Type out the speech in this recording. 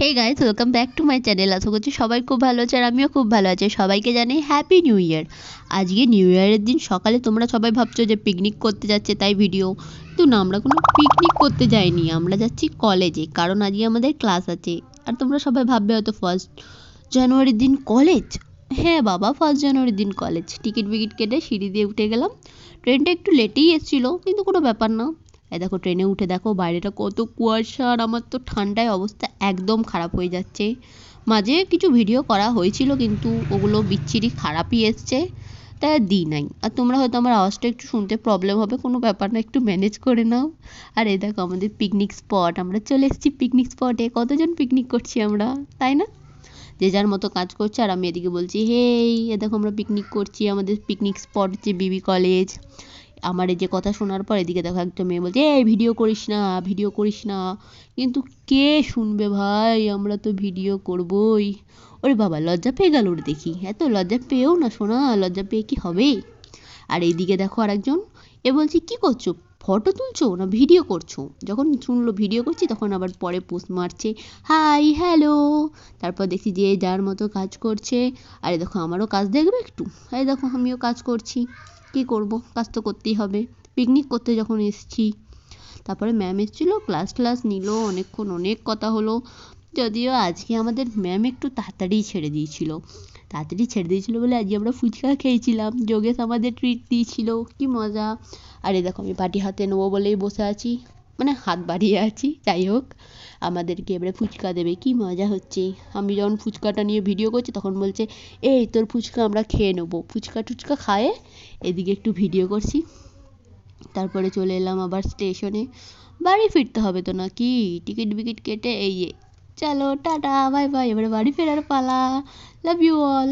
Hey guys welcome back to my channel আশা করছি সবাই খুব ভালো আছে আর আমিও খুব ভালো আছি। সবাইকে জানাই হ্যাপি নিউ ইয়ার আজকে নিউ ইয়ারের দিন সকালে তোমরা সবাই ভাবছ যে পিকনিক করতে যাচ্ছে তাই ভিডিও কিন্তু না, আমরা কোনো পিকনিক করতে যাইনি। আমরা যাচ্ছি কলেজে কারণ আজকে আমাদের ক্লাস আছে। আর তোমরা সবাই ভাববে হয়তো ফার্স্ট জানুয়ারির দিন কলেজ হ্যাঁ বাবা ফার্স্ট জানুয়ারির দিন কলেজ টিকিট বিকিট কেটে সিঁড়ি দিয়ে উঠে গেলাম। ট্রেনটা একটু লেটেই এসেছিল, কিন্তু কোনো ব্যাপার না। এই দেখো, ট্রেনে উঠে দেখো, বাইরেটা কত কুয়াশা আর আমার তো ঠান্ডায় অবস্থা একদম খারাপ হয়ে যাচ্ছে। মাঝে কিছু ভিডিও করা হয়েছিল, কিন্তু ওগুলো বিচ্ছিরি খারাপই এসছে তাই আর দিই নাই। আর তোমরা হয়তো আমার আওয়াজটা একটু শুনতে প্রবলেম হবে, কোনো ব্যাপার না, একটু ম্যানেজ করে নাও। আর এই দেখো, আমাদের পিকনিক স্পট আমরা চলে এসেছি পিকনিক স্পটে কতজন পিকনিক করছি আমরা, তাই না? যে যার মতো কাজ করছে, আর আমি এদিকে বলছি, হেই, এ দেখো, আমরা পিকনিক করছি, আমাদের পিকনিক স্পট হচ্ছে বিবি কলেজ আমার এই যে কথা শোনার পর এদিকে দেখো একটা মেয়ে বলছে, এই ভিডিও করিস না ভিডিও করিস না। কিন্তু কে শুনবে ভাই? আমরা তো ভিডিও করবই। ওরে বাবা, লজ্জা পেয়ে গেল ওর দেখি। এত লজ্জা পেয়েও না শোনা, লজ্জা পেয়ে কি হবে? আর এইদিকে দেখো আরেকজন, এ বলছে, কি করছ? ফটো তুলছো না ভিডিও করছ? যখন শুনলো ভিডিও করছি, তখন আবার পরে পোস্ট মারছে হাই হ্যালো তারপর দেখছি যে যার মতো কাজ করছে। আরে দেখো, আমারও কাজ দেখবে একটু। আরে দেখো, আমিও কাজ করছি। কি করব? কাজ তো করতেই হবে। পিকনিক করতে যখন এসেছি। তারপরে ম্যাম এসেছিল ক্লাস ক্লাস নিল, অনেকক্ষণ অনেক কথা হলো। যদিও আজকে আমাদের ম্যাম একটু তাড়াতাড়ি ছেড়ে দিয়েছিল। তাড়াতাড়ি ছেড়ে দিয়েছিল বলে আজকে আমরা ফুচকা খেয়েছিলাম। যোগেশ আমাদের ট্রিট দিয়েছিল। কি মজা। আরে দেখো, আমি পাটি হাতে নেব বলেই বসে আছি। মানে হাত বাড়িয়ে আছি, যাই হোক। আমাদেরকে এবারে ফুচকা দেবে। কি মজা হচ্ছে। আমি যখন ফুচকাটা নিয়ে ভিডিও করছি, তখন বলছে, এই, তোর ফুচকা আমরা খেয়ে নেব। ফুচকা টুচকা খায়ে এদিকে একটু ভিডিও করছি। তারপরে চলে এলাম আবার স্টেশনে বাড়ি ফিরতে হবে তো নাকি? টিকিট বিকিট কেটে এই চলো টাটা বাই বাই এবারে বাড়ি ফেরার পালা। Love you all